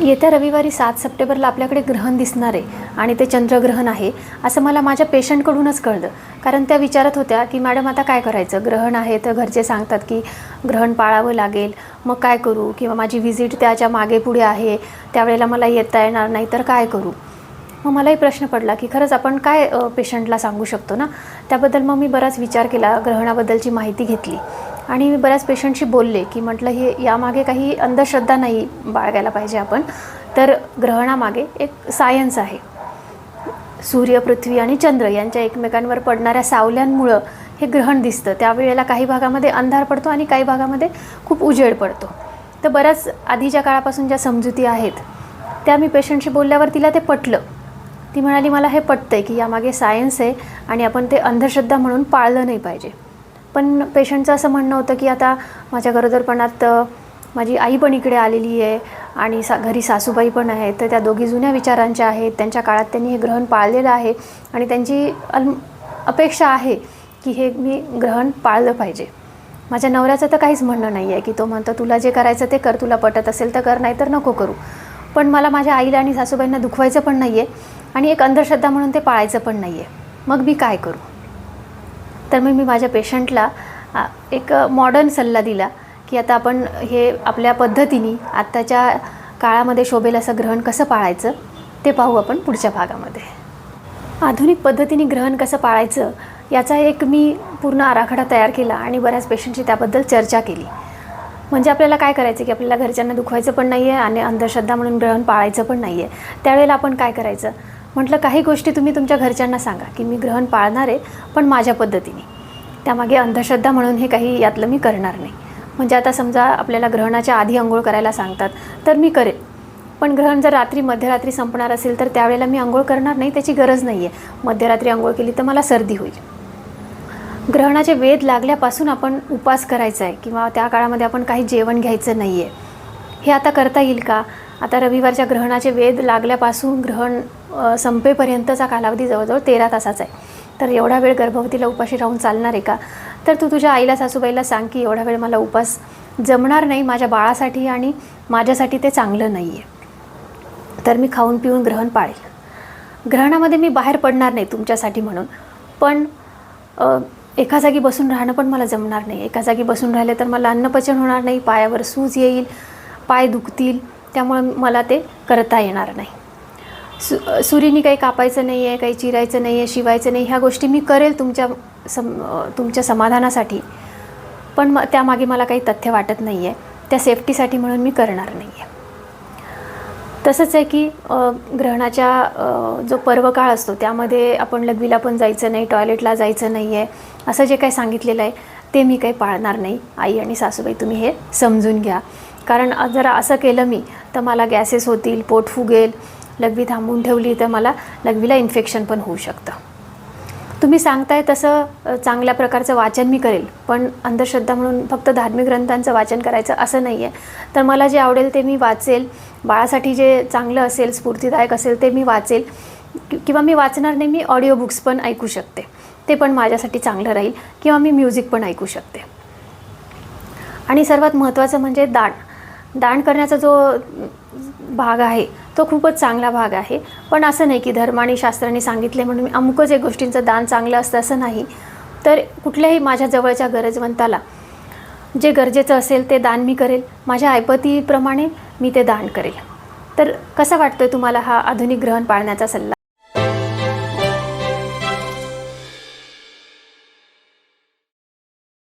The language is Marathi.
येत्या रविवारी सात सप्टेंबरला आपल्याकडे ग्रहण दिसणार आहे आणि ते चंद्रग्रहण आहे असं मला माझ्या पेशंटकडूनच कळलं. कारण त्या विचारत होत्या की मॅडम आता काय करायचं? ग्रहण आहे तर घरचे सांगतात की ग्रहण पाळावं लागेल. मग काय करू? किंवा माझी व्हिजिट त्याच्यामागे पुढे आहे त्यावेळेला मला येता येणार नाही तर काय करू? मग मलाही प्रश्न पडला की खरंच आपण काय पेशंटला सांगू शकतो ना? त्याबद्दल मग मी बराच विचार केला ग्रहणाबद्दलची माहिती घेतली. आणि मी बऱ्याच पेशंटशी बोलले की म्हटलं हे यामागे काही अंधश्रद्धा नाही बाळगायला पाहिजे आपण. तर ग्रहणामागे एक सायन्स आहे. सूर्य पृथ्वी आणि चंद्र यांच्या एकमेकांवर पडणाऱ्या सावल्यांमुळं हे ग्रहण दिसतं. त्यावेळेला काही भागामध्ये अंधार पडतो आणि काही भागामध्ये खूप उजेड पडतो. तर बऱ्याच आधीच्या काळापासून ज्या समजुती आहेत त्या मी पेशंटशी बोलल्यावर तिला ते पटलं. ती म्हणाली मला हे पटतं आहे की यामागे सायन्स आहे आणि आपण ते अंधश्रद्धा म्हणून पाळलं नाही पाहिजे. पण पेशंटचं असं म्हणणं होतं की आता माझ्या गरोदरपणात माझी आई पण इकडे आलेली आहे आणि सा घरी सासूबाई पण आहेत तर त्या दोघी जुन्या विचारांच्या आहेत त्यांच्या काळात त्यांनी हे ग्रहण पाळलेलं आहे आणि त्यांची अल अपेक्षा आहे की हे मी ग्रहण पाळलं पाहिजे. माझ्या नवऱ्याचं तर काहीच म्हणणं नाही आहे की तो म्हणतो तुला जे करायचं ते कर तुला पटत असेल तर कर नाही तर नको करू. पण मला माझ्या आईला आणि सासूबाईंना दुखवायचं पण नाही आहे आणि एक अंधश्रद्धा म्हणून ते पाळायचं पण नाही आहे मग मी काय करू? तर मग मी माझ्या पेशंटला एक मॉडर्न सल्ला दिला की आता आपण हे आपल्या पद्धतीने आत्ताच्या काळामध्ये शोभेल असं ग्रहण कसं पाळायचं ते पाहू आपण पुढच्या भागामध्ये. आधुनिक पद्धतीने ग्रहण कसं पाळायचं याचा एक मी पूर्ण आराखडा तयार केला आणि बऱ्याच पेशंटशी त्याबद्दल चर्चा केली. म्हणजे आपल्याला काय करायचं की आपल्याला घरच्यांना दुखवायचं पण नाही आहे आणि अंधश्रद्धा म्हणून ग्रहण पाळायचं पण नाही आहे त्यावेळेला आपण काय करायचं? म्हटलं काही गोष्टी तुम्ही तुमच्या घरच्यांना सांगा की मी ग्रहण पाळणार आहे पण माझ्या पद्धतीने. त्यामागे अंधश्रद्धा म्हणून हे काही यातलं मी करणार नाही. म्हणजे आता समजा आपल्याला ग्रहणाच्या आधी आंघोळ करायला सांगतात तर मी करेन. पण ग्रहण जर रात्री मध्यरात्री संपणार असेल तर त्यावेळेला मी आंघोळ करणार नाही त्याची गरज नाही आहे मध्यरात्री आंघोळ केली तर मला सर्दी होईल. ग्रहणाचे वेध लागल्यापासून आपण उपास करायचा आहे किंवा त्या काळामध्ये आपण काही जेवण घ्यायचं नाही आहे हे आता करता येईल का? आता रविवारच्या ग्रहणाचे वेध लागल्यापासून ग्रहण संपेपर्यंतचा कालावधी जवळजवळ तेरा तासाचा आहे. तर एवढा वेळ गर्भवतीला उपाशी राहून चालणार आहे का? तर तू तुझ्या आईला सासूबाईला सांग की एवढा वेळ मला उपास जमणार नाही माझ्या बाळासाठी आणि माझ्यासाठी ते चांगलं नाही आहे तर मी खाऊन पिऊन ग्रहण पाळेल. ग्रहणामध्ये मी बाहेर पडणार नाही तुमच्यासाठी म्हणून. पण एका जागी बसून राहणं पण मला जमणार नाही. एका जागी बसून राहिले तर मला अन्नपचन होणार नाही पायावर सूज येईल पाय दुखतील त्यामुळे मला ते करता येणार नाही. सु सुरीनी काही कापायचं नाही आहे काही चिरायचं नाही आहे शिवायचं नाही ह्या गोष्टी मी करेल तुमच्या सम तुमच्या समाधानासाठी. पण मग त्यामागे मला काही तथ्य वाटत नाही आहे त्या सेफ्टीसाठी म्हणून मी करणार नाही आहे तसंच आहे की ग्रहणाच्या जो पर्वकाळ असतो त्यामध्ये आपण लघवीला पण जायचं नाही टॉयलेटला जायचं नाही आहे असं जे काही सांगितलेलं आहे ते मी काही पाळणार नाही. आई आणि सासूबाई तुम्ही हे समजून घ्या. कारण जरा असं केलं मी तर मला गॅसेस होतील पोट फुगेल लघवी थांबवून ठेवली तर मला लघवीला इन्फेक्शन पण होऊ शकतं. तुम्ही सांगताय तसं चांगल्या प्रकारचं वाचन मी करेल पण अंधश्रद्धा म्हणून फक्त धार्मिक ग्रंथांचं वाचन करायचं असं नाही आहे तर मला जे आवडेल ते मी वाचेल. बाळासाठी जे चांगलं असेल स्फूर्तिदायक असेल ते मी वाचेल. किंवा मी वाचणार नाही मी ऑडिओ बुक्स पण ऐकू शकते. ते पण माझ्यासाठी चांगलं राहील किंवा मी म्युझिक पण ऐकू शकते. आणि सर्वात महत्त्वाचं म्हणजे दान. दान करण्याचा जो भाग आहे. तो खूपच चांगला भाग आहे. पण असं नाही की धर्म आणि शास्त्रांनी सांगितले म्हणून मी अमुकच एक गोष्टींचं दान चांगलं असतं असं नाही. तर कुठल्याही माझ्या जवळच्या गरजवंताला जे गरजेचं असेल ते दान मी करेल. माझ्या ऐपतीप्रमाणे मी ते दान करेल. तर कसा वाटतोय तुम्हाला हा आधुनिक ग्रहण पाळण्याचा सल्ला?